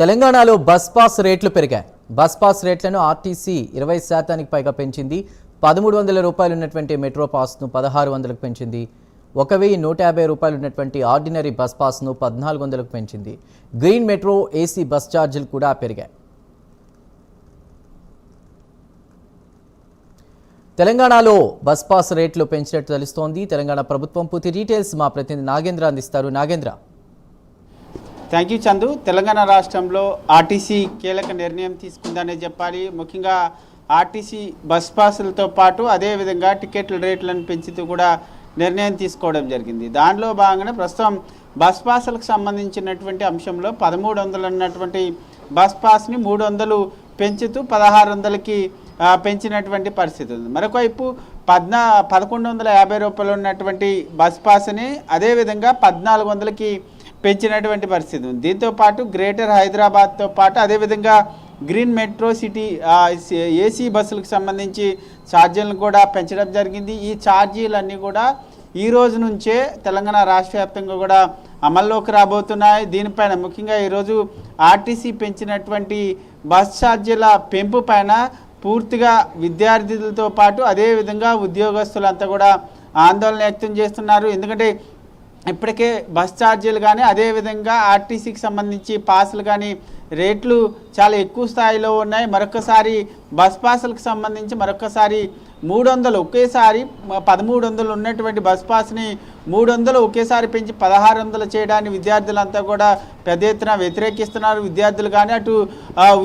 తెలంగాణలో bus pass రేట్లు పెరిగాయి. బస్ పాస్ రేట్లను ఆర్టీసీ ఇరవై శాతానికి పైగా పెంచింది. పదమూడు వందల రూపాయలు ఉన్నటువంటి మెట్రో పాస్ను పదహారు వందలకు పెంచింది. ఒక వెయ్యి నూట యాభై రూపాయలు ఉన్నటువంటి ఆర్డినరీ బస్ పాస్ను పద్నాలుగు వందలకు పెంచింది. గ్రీన్ మెట్రో ఏసీ బస్ ఛార్జీలు కూడా పెరిగాయి. తెలంగాణలో బస్ పాస్ రేట్లు పెంచినట్టు తెలుస్తోంది. తెలంగాణ ప్రభుత్వం పూర్తి డీటెయిల్స్ మా ప్రతినిధి నాగేంద్ర అందిస్తారు. Nagendra. Thank you Chandu. Telangana రాష్ట్రంలో ఆర్టీసీ కీలక నిర్ణయం తీసుకుందనే చెప్పాలి. ముఖ్యంగా ఆర్టీసీ బస్ పాసులతో పాటు అదేవిధంగా టికెట్ల రేట్లను పెంచుతూ కూడా నిర్ణయం తీసుకోవడం జరిగింది. దానిలో భాగంగానే ప్రస్తుతం బస్ పాసులకు సంబంధించినటువంటి అంశంలో పదమూడు వందలు ఉన్నటువంటి బస్ పాస్ని మూడు వందలు పెంచుతూ పదహారు వందలకి పెంచినటువంటి పరిస్థితి ఉంది. మరొకవైపు పద్నా పదకొండు వందల యాభై రూపాయలు ఉన్నటువంటి బస్ పాస్ని అదేవిధంగా పద్నాలుగు వందలకి పెంచినటువంటి పరిస్థితి ఉంది. దీంతో పాటు గ్రేటర్ హైదరాబాద్తో పాటు అదేవిధంగా గ్రీన్ మెట్రో సిటీ ఏసీ బస్సులకు సంబంధించి ఛార్జీలను కూడా పెంచడం జరిగింది. ఈ ఛార్జీలన్నీ కూడా ఈ రోజు నుంచే తెలంగాణ రాష్ట్ర వ్యాప్తంగా కూడా అమల్లోకి రాబోతున్నాయి. దీనిపైన ముఖ్యంగా ఈరోజు ఆర్టీసీ పెంచినటువంటి బస్ ఛార్జీల పెంపు పైన పూర్తిగా విద్యార్థులతో పాటు అదేవిధంగా ఉద్యోగస్తులంతా కూడా ఆందోళన వ్యక్తం చేస్తున్నారు. ఎందుకంటే ఇప్పటికే బస్ ఛార్జీలు కానీ అదేవిధంగా ఆర్టీసీకి సంబంధించి పాసులు కానీ రేట్లు చాలా ఎక్కువ స్థాయిలో ఉన్నాయి. మరొకసారి బస్ పాసులకు సంబంధించి మరొకసారి మూడు వందలు ఒకేసారి పదమూడు వందలు ఉన్నటువంటి బస్ పాస్ని మూడు వందలు ఒకేసారి పెంచి పదహారు వందలు చేయడాన్ని విద్యార్థులంతా కూడా పెద్ద ఎత్తున వ్యతిరేకిస్తున్నారు. విద్యార్థులు కానీ అటు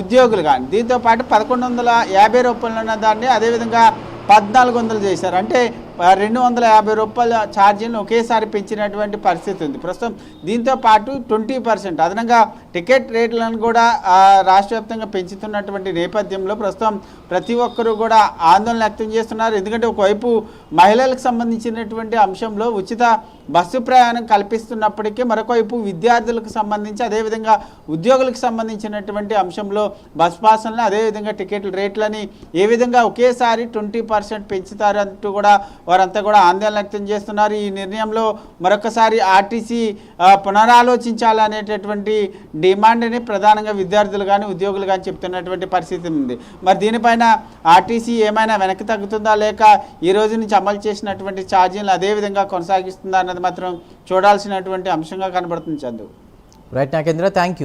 ఉద్యోగులు కానీ. దీంతో పాటు పదకొండు వందల యాభై రూపాయలు ఉన్న దాన్ని అదేవిధంగా పద్నాలుగు వందలు చేశారు. అంటే రెండు వందల యాభై రూపాయల ఛార్జీలను ఒకేసారి పెంచినటువంటి పరిస్థితి ఉంది. ప్రస్తుతం దీంతో పాటు ట్వంటీ పర్సెంట్ అదనంగా టికెట్ రేట్లను కూడా రాష్ట్ర వ్యాప్తంగా పెంచుతున్నటువంటి నేపథ్యంలో ప్రస్తుతం ప్రతి ఒక్కరూ కూడా ఆందోళన వ్యక్తం చేస్తున్నారు. ఎందుకంటే ఒకవైపు మహిళలకు సంబంధించినటువంటి అంశంలో ఉచిత బస్సు ప్రయాణం కల్పిస్తున్నప్పటికీ మరొకవైపు విద్యార్థులకు సంబంధించి అదేవిధంగా ఉద్యోగులకు సంబంధించినటువంటి అంశంలో బస్ పాసులను అదేవిధంగా టికెట్ల రేట్లని ఏ విధంగా ఒకేసారి ట్వంటీ పర్సెంట్ పెంచుతారు అంటూ కూడా వారంతా కూడా ఆందోళన వ్యక్తం చేస్తున్నారు. ఈ నిర్ణయంలో మరొకసారి ఆర్టీసీ పునరాలోచించాలనేటటువంటి డిమాండ్ని ప్రధానంగా విద్యార్థులు కానీ ఉద్యోగులు కానీ చెప్తున్నటువంటి పరిస్థితి ఉంది. మరి దీనిపైన ఆర్టీసీ ఏమైనా వెనక్కి తగ్గుతుందా? లేక ఈ రోజు నుంచి అమలు చేసినటువంటి ఛార్జీలు అదే విధంగా కొనసాగిస్తుందా అన్నది మాత్రం చూడాల్సినటువంటి అంశంగా కనబడుతుంది Chandu. Right Nagendra. Thank you